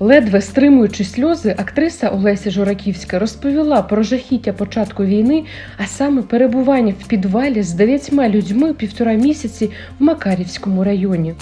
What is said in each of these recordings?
Ледве стримуючи сльози, актриса Олеся Жураківська розповіла про жахіття початку війни, а саме перебування в підвалі з дев'ятьма людьми півтора місяці в Макарівському районі.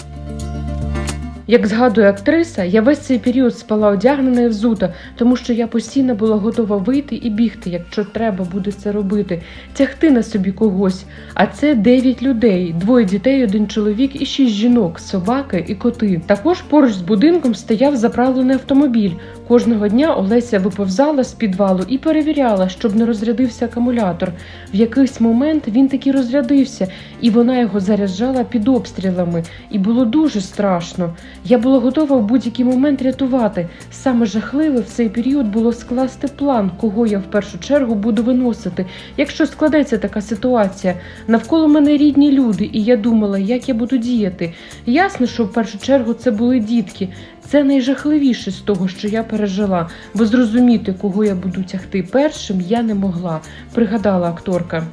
Як згадує актриса, я весь цей період спала одягнена і взута, тому що я постійно була готова вийти і бігти, якщо треба буде це робити, тягти на собі когось. А це дев'ять людей: двоє дітей, один чоловік і шість жінок, собаки і коти. Також поруч з будинком стояв заправлений автомобіль. Кожного дня Олеся виповзала з підвалу і перевіряла, щоб не розрядився акумулятор. В якийсь момент він таки розрядився, і вона його заряджала під обстрілами. І було дуже страшно. Я була готова в будь-який момент рятувати. Саме жахливе в цей період було скласти план, кого я в першу чергу буду виносити, якщо складеться така ситуація. Навколо мене рідні люди, і я думала, як я буду діяти. Ясно, що в першу чергу це були дітки. Це найжахливіше з того, що я пережила, бо зрозуміти, кого я буду тягти першим, я не могла, пригадала акторка.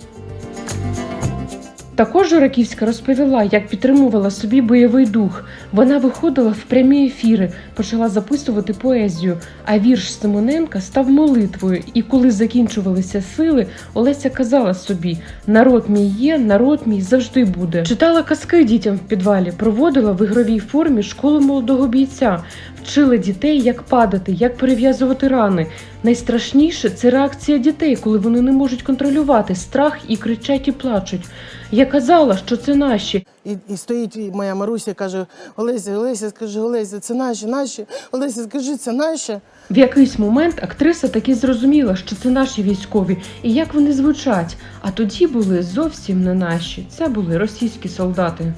Також Жураківська розповіла, як підтримувала собі бойовий дух. Вона виходила в прямі ефіри, почала записувати поезію. А вірш Симоненка став молитвою. І коли закінчувалися сили, Олеся казала собі: народ мій є, народ мій завжди буде. Читала казки дітям в підвалі, проводила в ігровій формі школу молодого бійця, вчила дітей, як падати, як перев'язувати рани. Найстрашніше це реакція дітей, коли вони не можуть контролювати страх і кричать і плачуть. Я казала, що це наші. І, і стоїть і моя Маруся каже: Олеся, Олеся, скажи, Олеся, це наші, наші. Олеся, скажи, це наші. В якийсь момент актриса таки зрозуміла, що це наші військові і як вони звучать. А тоді були зовсім не наші. Це були російські солдати.